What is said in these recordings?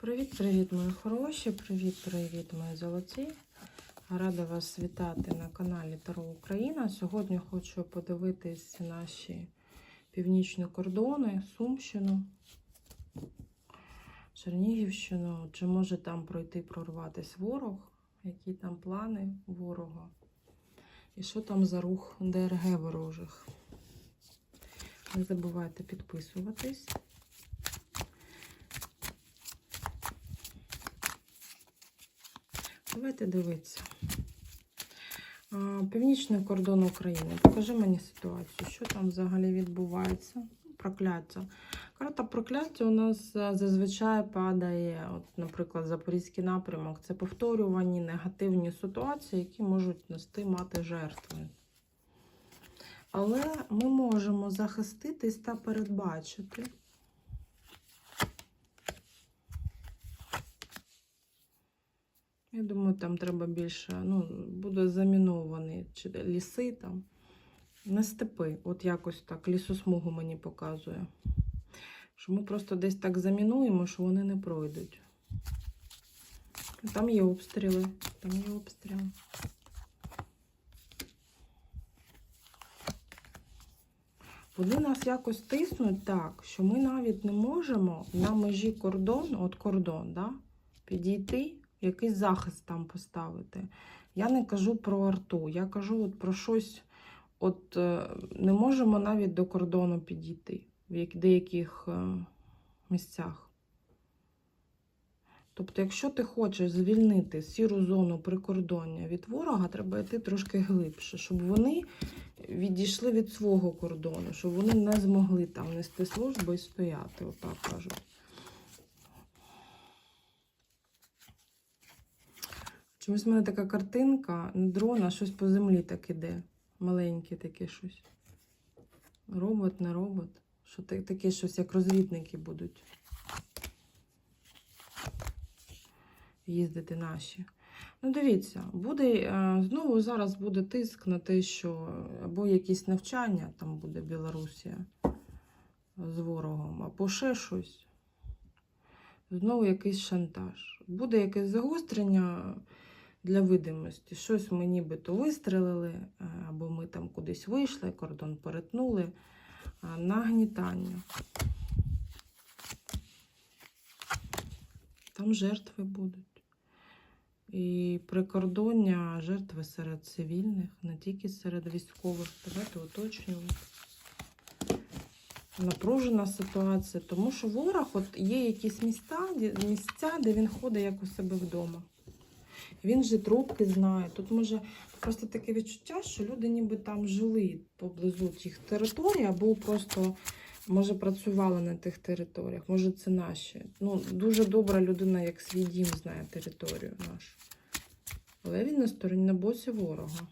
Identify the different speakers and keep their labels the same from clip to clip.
Speaker 1: Привіт-привіт, мої хороші! Привіт-привіт, мої золоті! Рада вас вітати на каналі Таро Україна. Сьогодні хочу подивитись наші північні кордони, Сумщину, Чернігівщину. Чи може там пройти прорватися ворог? Які там плани ворога? І що там за рух ДРГ ворожих? Не забувайте підписуватись. Давайте дивитися. Північний кордон України. Покажи мені ситуацію, що там взагалі відбувається. Прокляття. Карта прокляття у нас е, зазвичай падає, от, наприклад, Запорізький напрямок. Це повторювані негативні ситуації, які можуть нести мати жертви. Але ми можемо захиститись та передбачити. Я думаю, там треба більше, ну, буде заміновані чи ліси там. Не степи. От якось так лісосмугу мені показує. Що ми просто десь так замінуємо, що вони не пройдуть. Там є обстріли. Там є обстріли. Вони нас якось тиснуть так, що ми навіть не можемо на межі кордону, от кордон, да, підійти якийсь захист там поставити. Я не кажу про арту, я кажу от про щось, от е, не можемо навіть до кордону підійти в деяких е, місцях. Тобто, якщо ти хочеш звільнити сіру зону прикордоння від ворога, треба йти трошки глибше, щоб вони відійшли від свого кордону, щоб вони не змогли там нести службу і стояти, отак кажуть. Чомусь в мене така картинка, не дрон, а щось по землі так іде. Маленьке таке щось. Робот, не робот. Що таке щось, як розвідники будуть їздити наші. Ну, дивіться, буде е, знову зараз буде тиск на те, що або якісь навчання там буде Білорусія з ворогом, або ще щось. Знову якийсь шантаж. Буде якесь загострення для видимості. Щось ми нібито вистрелили, е, або ми там кудись вийшли, кордон перетнули. Нагнітання. Там жертви будуть. І прикордоння жертви серед цивільних, не тільки серед військових. Давайте уточнювати. Напружена ситуація, тому що ворог от є якісь міста, місця, де він ходить як у себе вдома. Він же трубки знає. Тут може просто таке відчуття, що люди ніби там жили поблизу тих територій, або просто може працювали на тих територіях. Може, це наші. Ну, дуже добра людина, як свій дім знає територію нашу. Але він на стороні на боці ворога.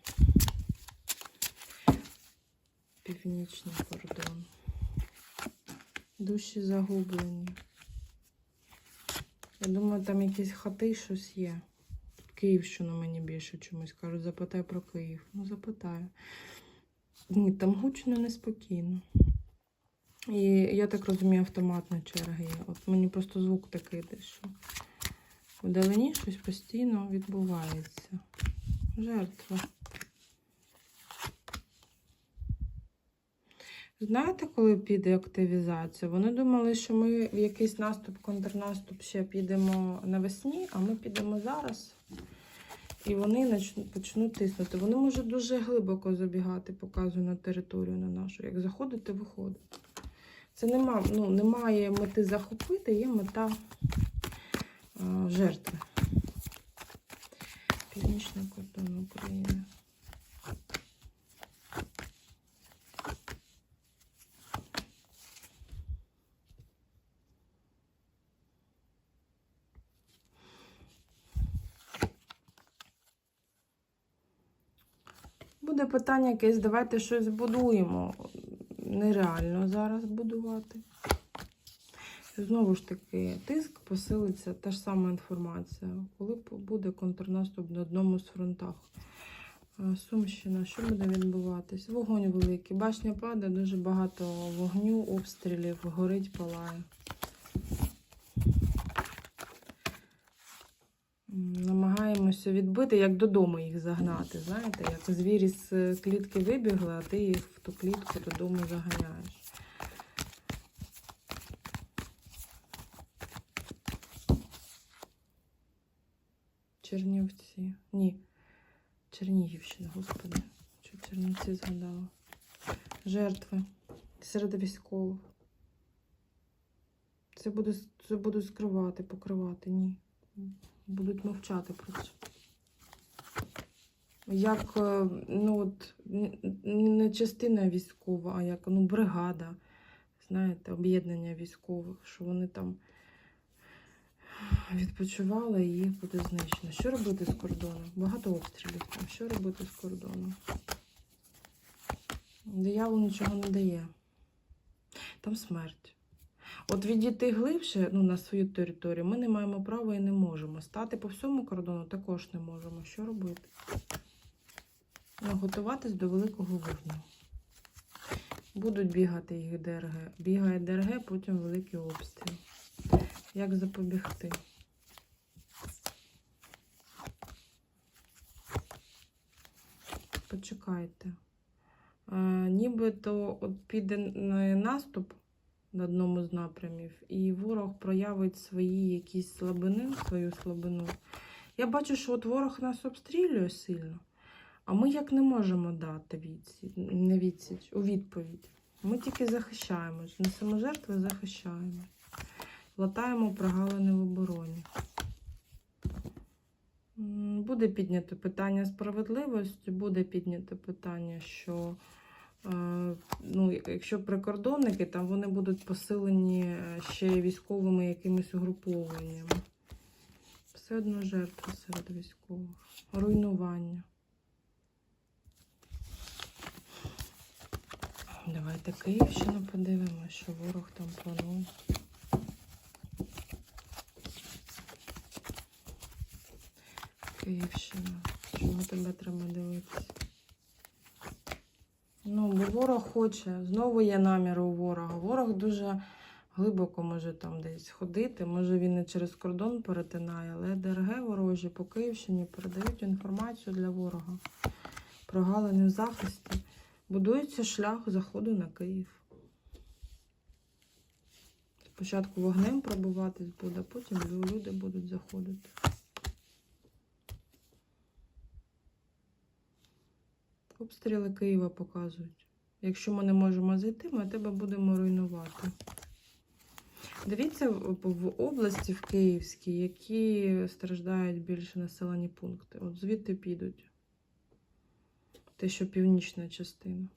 Speaker 1: Північний кордон. Душі загублені. Я думаю, там якісь хати щось є. Київщину мені більше чомусь кажуть. Запитай про Київ. Ну, запитаю. Ні, там гучно неспокійно. І я так розумію, автоматні черги є. От мені просто звук такий що вдалині щось постійно відбувається. Жертва. Знаєте, коли піде активізація? Вони думали, що ми в якийсь наступ, контрнаступ ще підемо навесні, а ми підемо зараз. І вони почнуть тиснути. Вони можуть дуже глибоко забігати, показую на територію на нашу. Як заходити, виходити. Це нема, ну, немає мети захопити, є мета а, жертви. Північний кордон України. Буде питання якесь, давайте щось будуємо. Нереально зараз будувати. Знову ж таки, тиск посилиться, та ж сама інформація. Коли буде контрнаступ на одному з фронтах? Сумщина, що буде відбуватись? Вогонь великий. Башня падає, дуже багато вогню, обстрілів, горить, палає. Намагаються відбити, як додому їх загнати. Знаєте, як звірі з е, клітки вибігли, а ти їх в ту клітку додому заганяєш. Чернівці. Ні. Чернігівщина, господи. Що Чернівці згадала. Жертви серед військових. Це буду, це буду скривати, покривати. Ні. Будуть мовчати про це. Як, е, ну от, не частина військова, а як ну, бригада, знаєте, об'єднання військових, що вони там відпочивали і їх буде знищено. Що робити з кордоном? Багато обстрілів там. Що робити з кордоном? Диявол нічого не дає. Там смерть. От відійти глибше ну, на свою територію ми не маємо права і не можемо. Стати по всьому кордону також не можемо. Що робити? Ну, готуватись до великого вогню. Будуть бігати їх ДРГ. Бігає ДРГ, потім великий обстріл. Як запобігти? Почекайте. Е, нібито от піде наступ на одному з напрямів, і ворог проявить свої якісь слабини, свою слабину. Я бачу, що от ворог нас обстрілює сильно, а ми як не можемо дати відсіч, не відсіч, у відповідь. Ми тільки захищаємось, несемо жертви, захищаємо. Латаємо прогалини в обороні. Буде піднято питання справедливості, буде піднято питання, що ну, якщо прикордонники, там вони будуть посилені е, ще військовими якимись угрупованнями. Все одно жертви серед військових. Руйнування. Давайте Київщину подивимося, що ворог там планує. Київщина. Чому тебе треба дивитися? Ну, бо ворог хоче. Знову є наміри у ворога. Ворог дуже глибоко може там десь ходити. Може він не через кордон перетинає, але ДРГ ворожі по Київщині передають інформацію для ворога. Прогалини в захисті. Будується шлях заходу на Київ. Спочатку вогнем пробуватись буде, потім люди будуть заходити. Обстріли Києва показують. Якщо ми не можемо зайти, ми тебе будемо руйнувати. Дивіться в області в Київській, які страждають більше населені пункти. От звідти підуть. Те, що північна частина.